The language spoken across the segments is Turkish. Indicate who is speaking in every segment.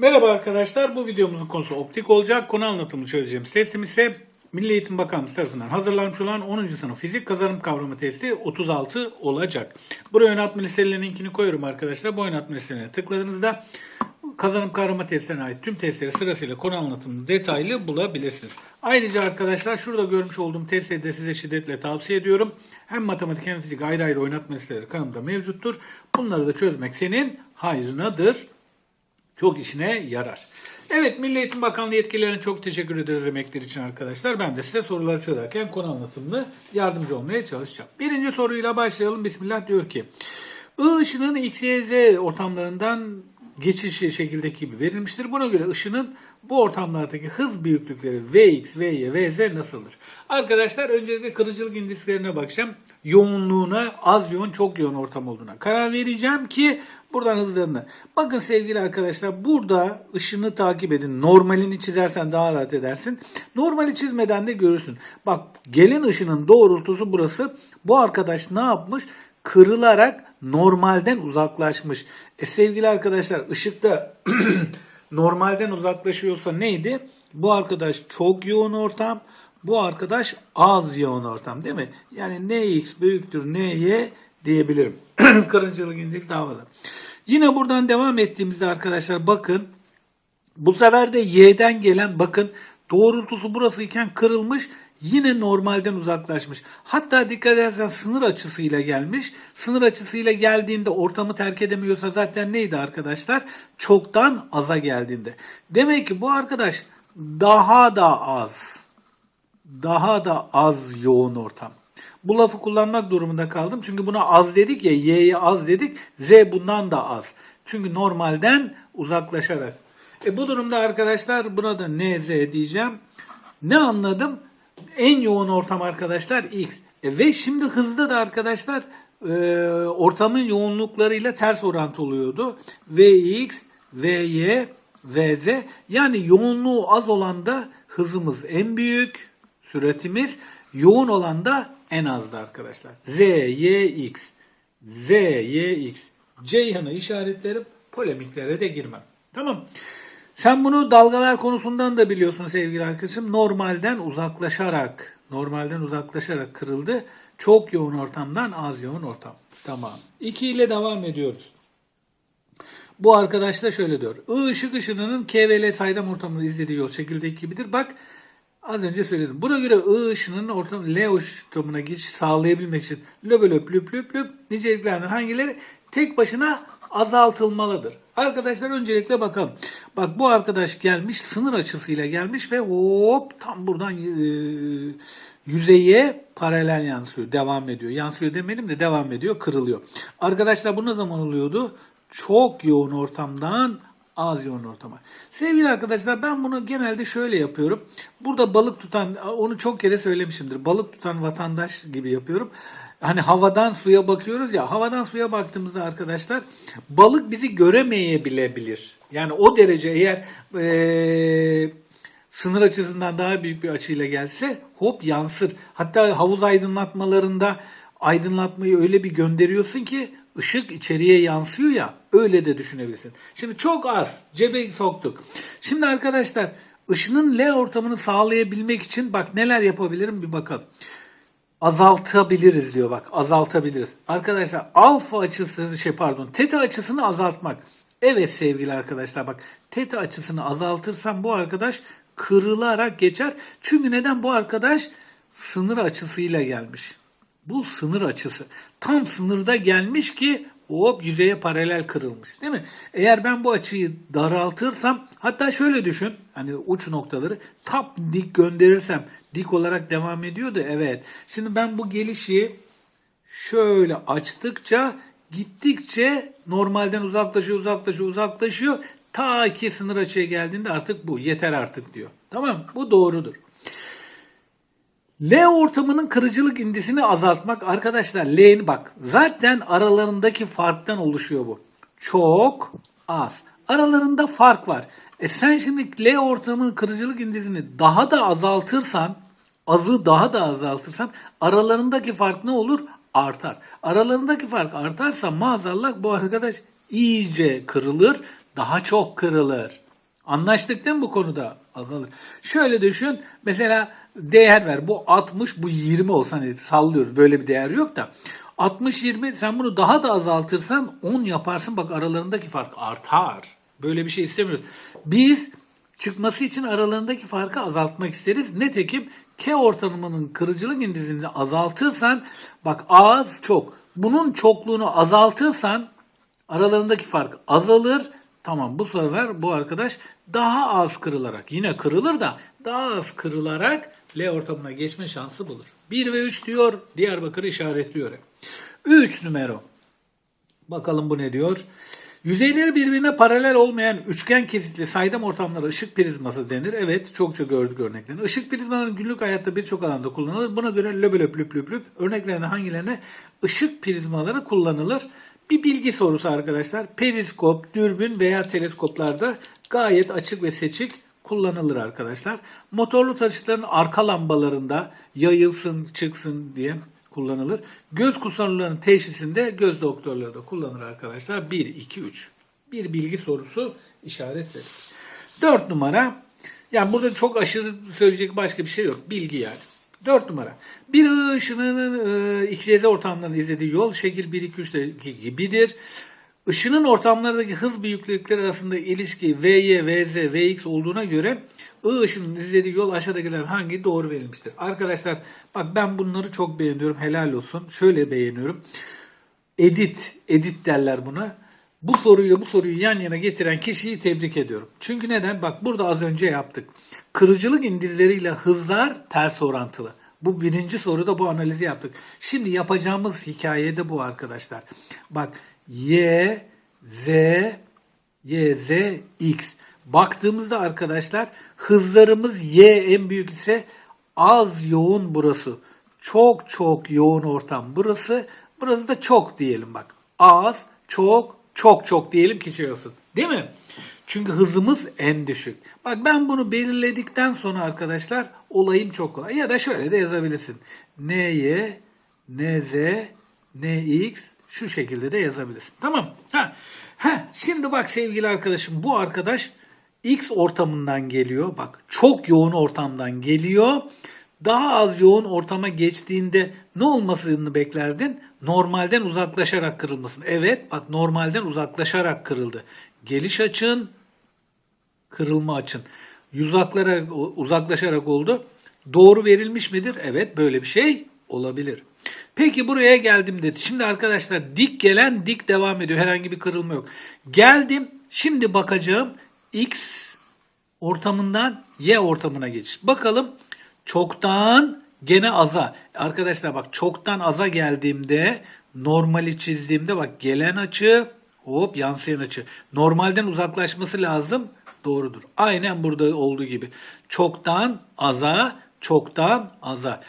Speaker 1: Merhaba arkadaşlar, bu videomuzun konusu optik olacak. Konu anlatımını çözeceğimiz testim ise Milli Eğitim Bakanlığı tarafından hazırlanmış olan 10. sınıf fizik kazanım kavramı testi 36 olacak. Buraya oynatma listelerinin koyuyorum arkadaşlar. Bu oynatma listelerine tıkladığınızda kazanım kavramı testlerine ait tüm testleri sırasıyla konu anlatımını detaylı bulabilirsiniz. Ayrıca arkadaşlar şurada görmüş olduğum testleri de size şiddetle tavsiye ediyorum. Hem matematik hem fizik ayrı ayrı oynatma listeleri kanalımda mevcuttur. Bunları da çözmek senin hayrınadır çok işine yarar. Evet Milli Eğitim Bakanlığı yetkililerine çok teşekkür ederiz emekleri için arkadaşlar. Ben de size soruları çözerken konu anlatımını yardımcı olmaya çalışacağım. Birinci soruyla başlayalım. Bismillah diyor ki I ışının X, Y, Z ortamlarından geçişi şekildeki gibi verilmiştir. Buna göre ışının bu ortamlardaki hız büyüklükleri Vx, Vy, Vz nasıldır? Arkadaşlar öncelikle kırıcılık indislerine bakacağım. Yoğunluğuna, az yoğun, çok yoğun ortam olduğuna karar vereceğim ki buradan hızlarını. Bakın sevgili arkadaşlar burada ışını takip edin. Normalini çizersen daha rahat edersin. Normali çizmeden de görürsün. Bak gelen ışının doğrultusu burası. Bu arkadaş ne yapmış? Kırılarak normalden uzaklaşmış. E sevgili arkadaşlar ışıkta normalden uzaklaşıyorsa neydi? Bu arkadaş çok yoğun ortam. Bu arkadaş az yoğun ortam değil mi? Yani Nx büyüktür Ny diyebilirim. Kırıcılık indeksi daha fazla. Yine buradan devam ettiğimizde arkadaşlar bakın bu sefer de y'den gelen bakın doğrultusu burası iken kırılmış yine normalden uzaklaşmış. Hatta dikkat edersen sınır açısıyla gelmiş. Sınır açısıyla geldiğinde ortamı terk edemiyorsa zaten neydi arkadaşlar? Çoktan aza geldiğinde. Demek ki bu arkadaş daha da az. Daha da az yoğun ortam. Bu lafı kullanmak durumunda kaldım. Çünkü buna az dedik ya, y'ye az dedik. Z bundan da az. Çünkü normalden uzaklaşarak. E bu durumda arkadaşlar buna da NZ diyeceğim. Ne anladım? En yoğun ortam arkadaşlar X. E ve şimdi hızlı da arkadaşlar e, ortamın yoğunluklarıyla ters orantı oluyordu. Vx, Vy, Vz. Yani yoğunluğu az olan da hızımız en büyük, süratimiz. Yoğun olan da en azdı arkadaşlar. Z, Y, X. Z, Y, X. Ceyhan'ı işaretlerim, polemiklere de girmem. Tamam. Sen bunu dalgalar konusundan da biliyorsun sevgili arkadaşım. Normalden uzaklaşarak, normalden uzaklaşarak kırıldı. Çok yoğun ortamdan az yoğun ortam. Tamam. 2 ile devam ediyoruz. Bu arkadaş da şöyle diyor. I ışık ışınının K ve L saydam ortamında izlediği yol şekildeki gibidir. Bak az önce söyledim. Buna göre I ışının ortam, L ortamına geçiş sağlayabilmek için löp löp löp löp löp niceliklerden hangileri tek başına azaltılmalıdır. Arkadaşlar öncelikle bakalım. Bak bu arkadaş gelmiş sınır açısıyla gelmiş ve hop tam buradan e, yüzeye paralel yansıyor. Devam ediyor. Yansıyor demeyelim de devam ediyor. Kırılıyor. Arkadaşlar bu ne zaman oluyordu? Çok yoğun ortamdan az yoğun ortama. Sevgili arkadaşlar ben bunu genelde şöyle yapıyorum. Burada balık tutan, onu çok kere söylemişimdir. Balık tutan vatandaş gibi yapıyorum. Hani havadan suya bakıyoruz ya, havadan suya baktığımızda arkadaşlar balık bizi göremeyebilebilir. Yani o derece eğer eee sınır açısından daha büyük bir açıyla gelse hop yansır. Hatta havuz aydınlatmalarında aydınlatmayı öyle bir gönderiyorsun ki ışık içeriye yansıyor ya öyle de düşünebilirsin. Şimdi çok az cebe soktuk. Şimdi arkadaşlar ışının L ortamını sağlayabilmek için bak neler yapabilirim bir bakalım. Azaltabiliriz diyor bak azaltabiliriz. Arkadaşlar alfa açısı şey pardon teta açısını azaltmak. Evet sevgili arkadaşlar bak teta açısını azaltırsam bu arkadaş kırılarak geçer. Çünkü neden bu arkadaş sınır açısıyla gelmiş. Bu sınır açısı. Tam sınırda gelmiş ki hop yüzeye paralel kırılmış değil mi? Eğer ben bu açıyı daraltırsam hatta şöyle düşün hani uç noktaları tap dik gönderirsem dik olarak devam ediyordu evet. Şimdi ben bu gelişi şöyle açtıkça gittikçe normalden uzaklaşıyor uzaklaşıyor uzaklaşıyor ta ki sınır açıya geldiğinde artık bu yeter artık diyor. Tamam bu doğrudur. L ortamının kırıcılık indisini azaltmak arkadaşlar L'nin bak zaten aralarındaki farktan oluşuyor bu. Çok az. Aralarında fark var. E sen şimdi L ortamının kırıcılık indisini daha da azaltırsan azı daha da azaltırsan aralarındaki fark ne olur? Artar. Aralarındaki fark artarsa maazallah bu arkadaş iyice kırılır, daha çok kırılır. Anlaştık değil mi bu konuda? Azalır. Şöyle düşün. Mesela değer ver. Bu 60, bu 20 olsa hani sallıyoruz. Böyle bir değer yok da. 60-20 sen bunu daha da azaltırsan 10 yaparsın. Bak aralarındaki fark artar. Böyle bir şey istemiyoruz. Biz çıkması için aralarındaki farkı azaltmak isteriz. Nitekim K ortamının kırıcılık indizini azaltırsan bak az çok. Bunun çokluğunu azaltırsan aralarındaki fark azalır. Tamam bu sefer bu arkadaş daha az kırılarak yine kırılır da daha az kırılarak L ortamına geçme şansı bulur. 1 ve 3 diyor. Diyarbakır'ı işaretliyor. 3 numara. Bakalım bu ne diyor? Yüzeyleri birbirine paralel olmayan üçgen kesitli saydam ortamlara ışık prizması denir. Evet çokça gördük örneklerini. Işık prizmaları günlük hayatta birçok alanda kullanılır. Buna göre löp löp löp löp löp örneklerinde hangilerine ışık prizmaları kullanılır? Bir bilgi sorusu arkadaşlar. Periskop, dürbün veya teleskoplarda gayet açık ve seçik kullanılır arkadaşlar. Motorlu taşıtların arka lambalarında yayılsın çıksın diye kullanılır. Göz kusurlarının teşhisinde göz doktorları da kullanır arkadaşlar. 1, 2, 3. Bir bilgi sorusu işaretleri. 4 numara. Yani burada çok aşırı söyleyecek başka bir şey yok. Bilgi yani. 4 numara. Bir ışınının e, XYZ ortamlarında izlediği yol şekil 1, 2, 3'teki gibidir. Işının ortamlardaki hız büyüklükleri arasında ilişki Vy, Vz, Vx olduğuna göre I ışının izlediği yol aşağıdakiler hangi doğru verilmiştir? Arkadaşlar bak ben bunları çok beğeniyorum. Helal olsun. Şöyle beğeniyorum. Edit, edit derler buna. Bu soruyla bu soruyu yan yana getiren kişiyi tebrik ediyorum. Çünkü neden? Bak burada az önce yaptık. Kırıcılık indizleriyle hızlar ters orantılı. Bu birinci soruda bu analizi yaptık. Şimdi yapacağımız hikayede bu arkadaşlar. Bak Y, Z, Y, Z, X. Baktığımızda arkadaşlar hızlarımız Y en büyük ise az yoğun burası. Çok çok yoğun ortam burası. Burası da çok diyelim bak. Az, çok, çok çok diyelim ki şey olsun. Değil mi? Çünkü hızımız en düşük. Bak ben bunu belirledikten sonra arkadaşlar olayım çok kolay. Ya da şöyle de yazabilirsin. NY, NZ, NX şu şekilde de yazabilirsin. Tamam. Ha. Ha. Şimdi bak sevgili arkadaşım bu arkadaş X ortamından geliyor. Bak çok yoğun ortamdan geliyor. Daha az yoğun ortama geçtiğinde ne olmasını beklerdin? Normalden uzaklaşarak kırılmasın. Evet bak normalden uzaklaşarak kırıldı. Geliş açın, kırılma açın. Uzaklara, uzaklaşarak oldu. Doğru verilmiş midir? Evet böyle bir şey olabilir. Peki buraya geldim dedi. Şimdi arkadaşlar dik gelen dik devam ediyor. Herhangi bir kırılma yok. Geldim. Şimdi bakacağım. X ortamından Y ortamına geçiş. Bakalım çoktan gene aza. Arkadaşlar bak çoktan aza geldiğimde normali çizdiğimde bak gelen açı hop yansıyan açı. Normalden uzaklaşması lazım. Doğrudur. Aynen burada olduğu gibi. Çoktan aza, çoktan aza.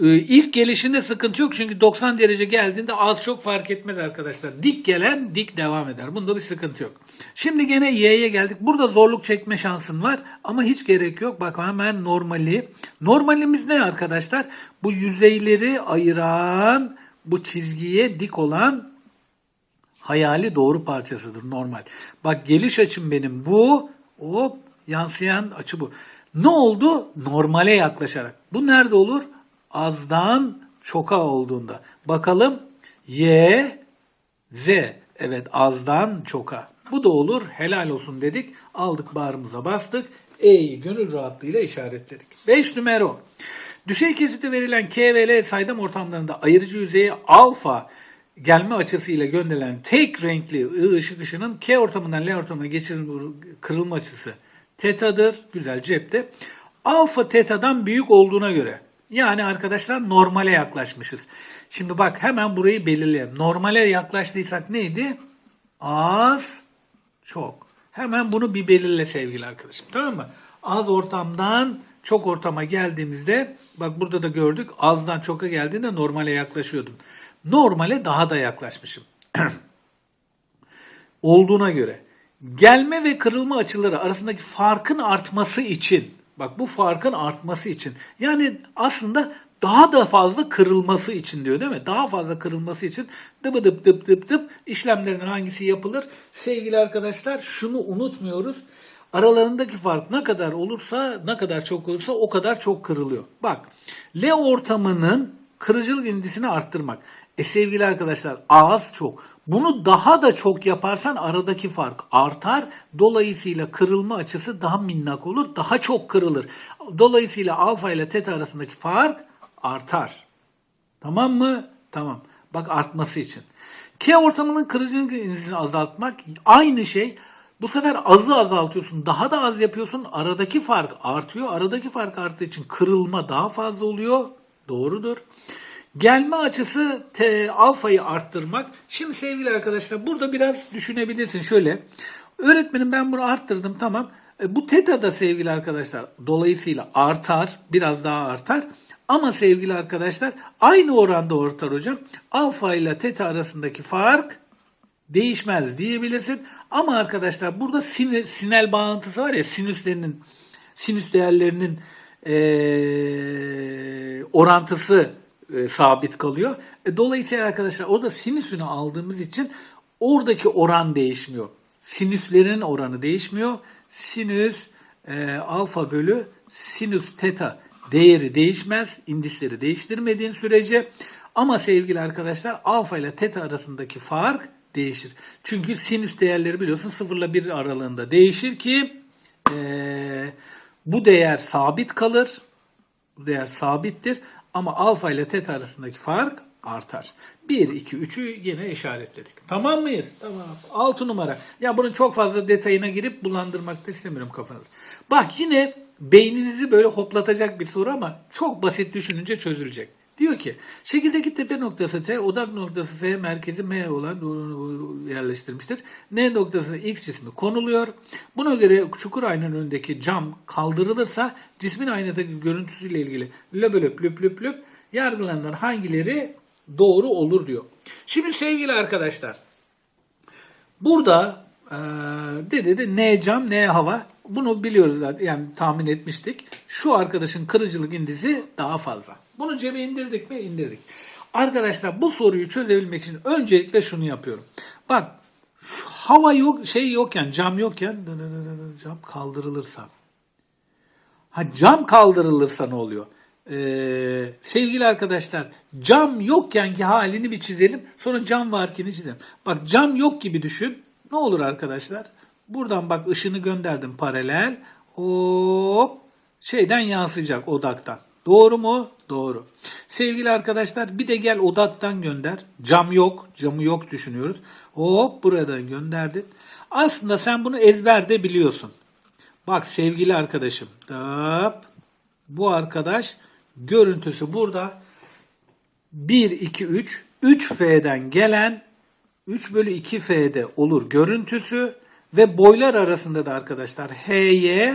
Speaker 1: Ee, İlk gelişinde sıkıntı yok çünkü 90 derece geldiğinde az çok fark etmez arkadaşlar. Dik gelen dik devam eder. Bunda bir sıkıntı yok. Şimdi gene y'ye geldik. Burada zorluk çekme şansın var ama hiç gerek yok. Bak hemen normali. Normalimiz ne arkadaşlar? Bu yüzeyleri ayıran bu çizgiye dik olan hayali doğru parçasıdır normal. Bak geliş açım benim bu. Hop yansıyan açı bu. Ne oldu? Normale yaklaşarak. Bu nerede olur? Azdan çoka olduğunda. Bakalım Y, Z. Evet azdan çoka. Bu da olur. Helal olsun dedik. Aldık bağrımıza bastık. E'yi gönül rahatlığıyla işaretledik. 5 numara. Düşey kesiti verilen K ve L saydam ortamlarında ayırıcı yüzeye alfa gelme açısıyla gönderilen tek renkli I ışık ışının K ortamından L ortamına geçirilme kırılma açısı tetadır. Güzel cepte. Alfa tetadan büyük olduğuna göre yani arkadaşlar normale yaklaşmışız. Şimdi bak hemen burayı belirleyelim. Normale yaklaştıysak neydi? Az, çok. Hemen bunu bir belirle sevgili arkadaşım. Tamam mı? Az ortamdan çok ortama geldiğimizde bak burada da gördük azdan çoka geldiğinde normale yaklaşıyordun. Normale daha da yaklaşmışım. Olduğuna göre gelme ve kırılma açıları arasındaki farkın artması için Bak bu farkın artması için. Yani aslında daha da fazla kırılması için diyor değil mi? Daha fazla kırılması için dıbı dıp dıp dıp dıp işlemlerden hangisi yapılır? Sevgili arkadaşlar şunu unutmuyoruz. Aralarındaki fark ne kadar olursa, ne kadar çok olursa o kadar çok kırılıyor. Bak, L ortamının kırıcılık indisini arttırmak. E sevgili arkadaşlar az çok. Bunu daha da çok yaparsan aradaki fark artar. Dolayısıyla kırılma açısı daha minnak olur. Daha çok kırılır. Dolayısıyla alfa ile teta arasındaki fark artar. Tamam mı? Tamam. Bak artması için. K ortamının kırıcılık azaltmak aynı şey. Bu sefer azı azaltıyorsun. Daha da az yapıyorsun. Aradaki fark artıyor. Aradaki fark arttığı için kırılma daha fazla oluyor. Doğrudur. Gelme açısı T, alfayı arttırmak. Şimdi sevgili arkadaşlar burada biraz düşünebilirsin. Şöyle. Öğretmenim ben bunu arttırdım tamam. E, bu teta da sevgili arkadaşlar dolayısıyla artar. Biraz daha artar. Ama sevgili arkadaşlar aynı oranda artar hocam. Alfa ile teta arasındaki fark değişmez diyebilirsin. Ama arkadaşlar burada sinir, sinel bağıntısı var ya sinüslerinin sinüs değerlerinin eee, orantısı e, sabit kalıyor. E, dolayısıyla arkadaşlar o da sinüsünü aldığımız için oradaki oran değişmiyor. Sinüslerin oranı değişmiyor. Sinüs e, alfa bölü sinüs teta değeri değişmez. İndisleri değiştirmediğin sürece. Ama sevgili arkadaşlar alfa ile teta arasındaki fark değişir. Çünkü sinüs değerleri biliyorsun 0 ile 1 aralığında değişir ki e, bu değer sabit kalır. Bu değer sabittir. Ama alfa ile teta arasındaki fark artar. 1, 2, 3'ü yine işaretledik. Tamam mıyız? Tamam. 6 numara. Ya bunun çok fazla detayına girip bulandırmak da istemiyorum kafanızı. Bak yine beyninizi böyle hoplatacak bir soru ama çok basit düşününce çözülecek. Diyor ki şekildeki tepe noktası T, odak noktası F, merkezi M olan yerleştirmiştir. N noktasına X cismi konuluyor. Buna göre çukur aynanın önündeki cam kaldırılırsa cismin aynadaki görüntüsüyle ilgili löp löp löp löp yargılananlar hangileri doğru olur diyor. Şimdi sevgili arkadaşlar burada eee dedi de N cam N hava bunu biliyoruz zaten yani tahmin etmiştik. Şu arkadaşın kırıcılık indisi daha fazla. Bunu cebe indirdik mi? İndirdik. Arkadaşlar bu soruyu çözebilmek için öncelikle şunu yapıyorum. Bak şu hava yok şey yokken cam yokken cam kaldırılırsa. Ha cam kaldırılırsa ne oluyor? Ee, sevgili arkadaşlar cam yokkenki halini bir çizelim. Sonra cam varken çizelim. Bak cam yok gibi düşün. Ne olur arkadaşlar? Buradan bak ışını gönderdim paralel. Hop şeyden yansıyacak odaktan. Doğru mu? Doğru. Sevgili arkadaşlar bir de gel odaktan gönder. Cam yok. Camı yok düşünüyoruz. Hop buradan gönderdin. Aslında sen bunu ezberde biliyorsun. Bak sevgili arkadaşım. Hop. Bu arkadaş görüntüsü burada. 1, 2, 3. 3F'den gelen 3 bölü 2F'de olur görüntüsü. Ve boylar arasında da arkadaşlar HY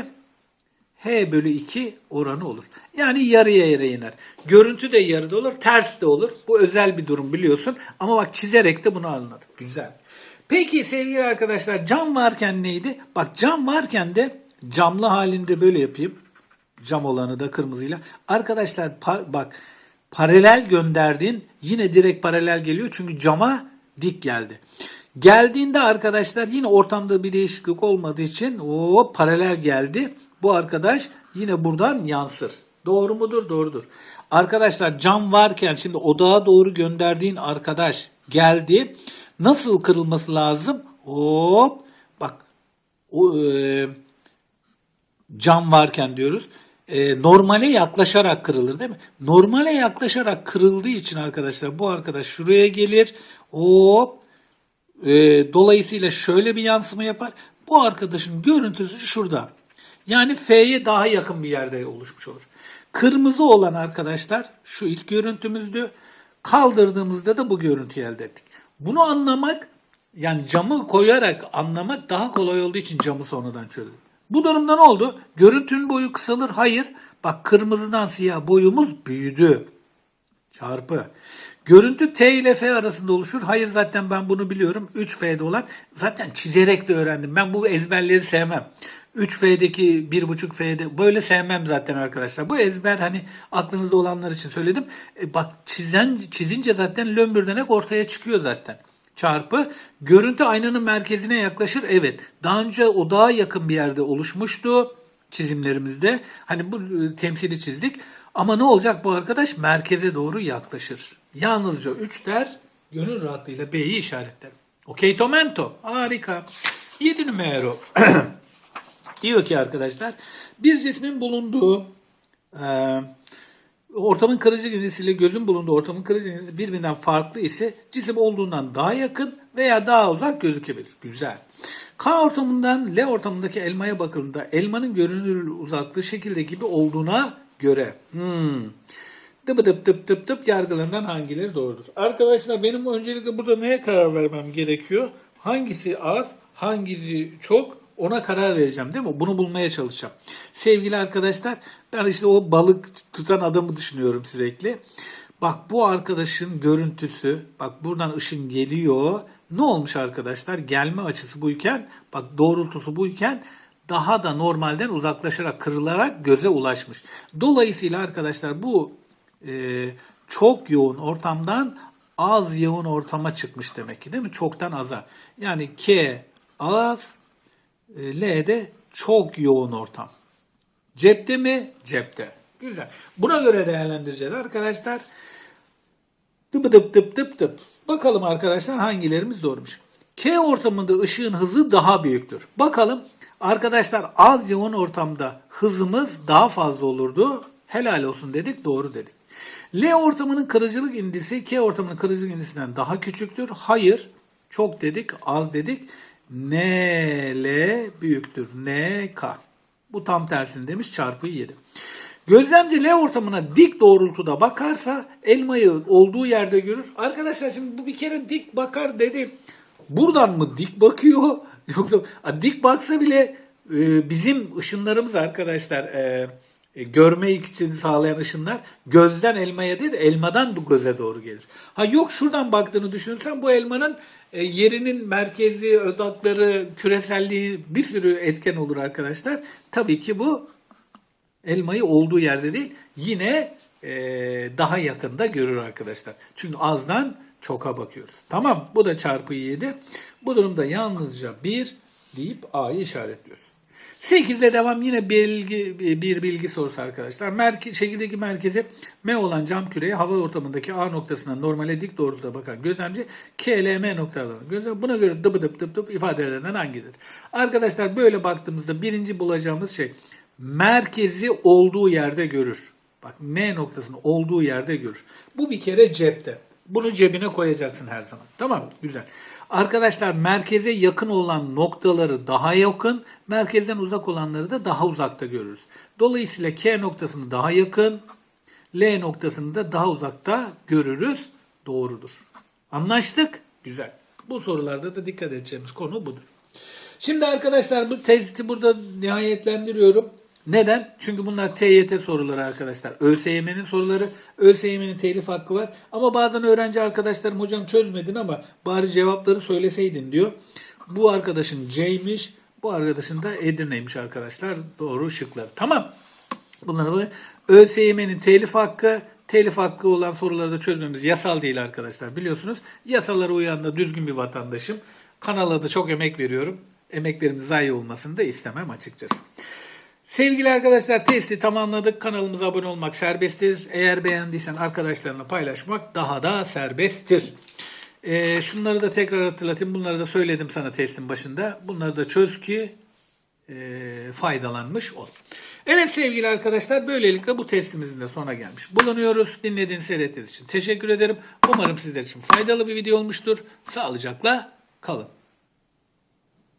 Speaker 1: H bölü 2 oranı olur. Yani yarıya yere iner. Görüntü de yarıda olur, ters de olur. Bu özel bir durum biliyorsun. Ama bak çizerek de bunu anladık. Güzel. Peki sevgili arkadaşlar cam varken neydi? Bak cam varken de camlı halinde böyle yapayım. Cam olanı da kırmızıyla. Arkadaşlar pa- bak paralel gönderdiğin yine direkt paralel geliyor. Çünkü cama dik geldi. Geldiğinde arkadaşlar yine ortamda bir değişiklik olmadığı için o paralel geldi. Bu arkadaş yine buradan yansır. Doğru mudur? Doğrudur. Arkadaşlar cam varken şimdi odağa doğru gönderdiğin arkadaş geldi. Nasıl kırılması lazım? Hop bak o e, cam varken diyoruz. E, normale yaklaşarak kırılır değil mi? Normale yaklaşarak kırıldığı için arkadaşlar bu arkadaş şuraya gelir. Hop e, dolayısıyla şöyle bir yansıma yapar. Bu arkadaşın görüntüsü şurada. Yani F'ye daha yakın bir yerde oluşmuş olur. Kırmızı olan arkadaşlar şu ilk görüntümüzdü. Kaldırdığımızda da bu görüntüyü elde ettik. Bunu anlamak yani camı koyarak anlamak daha kolay olduğu için camı sonradan çözdüm. Bu durumda ne oldu? Görüntünün boyu kısalır. Hayır. Bak kırmızıdan siyah boyumuz büyüdü. Çarpı. Görüntü T ile F arasında oluşur. Hayır zaten ben bunu biliyorum. 3F'de olan zaten çizerek de öğrendim. Ben bu ezberleri sevmem. 3F'deki 1.5F'de böyle sevmem zaten arkadaşlar. Bu ezber hani aklınızda olanlar için söyledim. E bak çizen, çizince zaten lömbürdenek ortaya çıkıyor zaten. çarpı görüntü aynanın merkezine yaklaşır. Evet. Daha önce o daha yakın bir yerde oluşmuştu çizimlerimizde. Hani bu e, temsili çizdik. Ama ne olacak bu arkadaş? Merkeze doğru yaklaşır. Yalnızca 3 der gönül rahatlığıyla B'yi işaretler. Okey tomento. Harika. 7 numara. Diyor ki arkadaşlar bir cismin bulunduğu e, ortamın kırıcı indisiyle gözün bulunduğu ortamın kırıcı indisi birbirinden farklı ise cisim olduğundan daha yakın veya daha uzak gözükebilir. Güzel. K ortamından L ortamındaki elmaya bakıldığında elmanın görünür uzaklığı şekilde gibi olduğuna göre hmm, dıp dıp dıp dıp dıp yargılarından hangileri doğrudur? Arkadaşlar benim öncelikle burada neye karar vermem gerekiyor? Hangisi az, hangisi çok ona karar vereceğim değil mi? Bunu bulmaya çalışacağım. Sevgili arkadaşlar ben işte o balık tutan adamı düşünüyorum sürekli. Bak bu arkadaşın görüntüsü, bak buradan ışın geliyor. Ne olmuş arkadaşlar? Gelme açısı buyken, bak doğrultusu buyken daha da normalden uzaklaşarak, kırılarak göze ulaşmış. Dolayısıyla arkadaşlar bu e, çok yoğun ortamdan az yoğun ortama çıkmış demek ki değil mi? Çoktan aza. Yani K az, e, L de çok yoğun ortam. Cepte mi? Cepte. Güzel. Buna göre değerlendireceğiz arkadaşlar. Dıp dıp dıp dıp dıp. Bakalım arkadaşlar hangilerimiz doğrumuş. K ortamında ışığın hızı daha büyüktür. Bakalım arkadaşlar az yoğun ortamda hızımız daha fazla olurdu. Helal olsun dedik doğru dedik. L ortamının kırıcılık indisi K ortamının kırıcılık indisinden daha küçüktür. Hayır. Çok dedik az dedik. NL büyüktür. NK. Bu tam tersini demiş çarpı 7. Gözlemci L ortamına dik doğrultuda bakarsa elmayı olduğu yerde görür. Arkadaşlar şimdi bu bir kere dik bakar dedi. Buradan mı dik bakıyor? Yoksa dik baksa bile e, bizim ışınlarımız arkadaşlar e, e, görmeyi için sağlayan ışınlar gözden elmaya değil elmadan göze doğru gelir. Ha yok şuradan baktığını düşünürsen bu elmanın e, yerinin merkezi, odakları, küreselliği bir sürü etken olur arkadaşlar. Tabii ki bu elmayı olduğu yerde değil yine e, daha yakında görür arkadaşlar. Çünkü azdan çoka bakıyoruz. Tamam bu da çarpı 7. Bu durumda yalnızca 1 deyip A'yı işaretliyoruz. 8'de devam yine bilgi, bir bilgi sorusu arkadaşlar. Merke, şekildeki merkeze M olan cam küreye hava ortamındaki A noktasından normale dik doğrultuda bakan gözlemci KLM noktalarına gözlem. Buna göre dıp dıp dıp dıp ifadelerinden hangidir? Arkadaşlar böyle baktığımızda birinci bulacağımız şey merkezi olduğu yerde görür. Bak M noktasını olduğu yerde görür. Bu bir kere cepte. Bunu cebine koyacaksın her zaman. Tamam Güzel. Arkadaşlar merkeze yakın olan noktaları daha yakın, merkezden uzak olanları da daha uzakta görürüz. Dolayısıyla K noktasını daha yakın, L noktasını da daha uzakta görürüz. Doğrudur. Anlaştık? Güzel. Bu sorularda da dikkat edeceğimiz konu budur. Şimdi arkadaşlar bu testi burada nihayetlendiriyorum. Neden? Çünkü bunlar TYT soruları arkadaşlar. ÖSYM'nin soruları. ÖSYM'nin telif hakkı var. Ama bazen öğrenci arkadaşlarım hocam çözmedin ama bari cevapları söyleseydin diyor. Bu arkadaşın C'ymiş. Bu arkadaşın da Edirne'ymiş arkadaşlar. Doğru şıklar. Tamam. Bunları ÖSYM'nin telif hakkı telif hakkı olan soruları da çözmemiz yasal değil arkadaşlar. Biliyorsunuz yasalara uyan da düzgün bir vatandaşım. Kanala da çok emek veriyorum. Emeklerimiz zayi olmasını da istemem açıkçası. Sevgili arkadaşlar testi tamamladık. Kanalımıza abone olmak serbesttir. Eğer beğendiysen arkadaşlarına paylaşmak daha da serbesttir. Ee, şunları da tekrar hatırlatayım. Bunları da söyledim sana testin başında. Bunları da çöz ki e, faydalanmış ol. Evet sevgili arkadaşlar böylelikle bu testimizin de sona gelmiş bulunuyoruz. Dinlediğiniz seyrettiğiniz için teşekkür ederim. Umarım sizler için faydalı bir video olmuştur. Sağlıcakla kalın.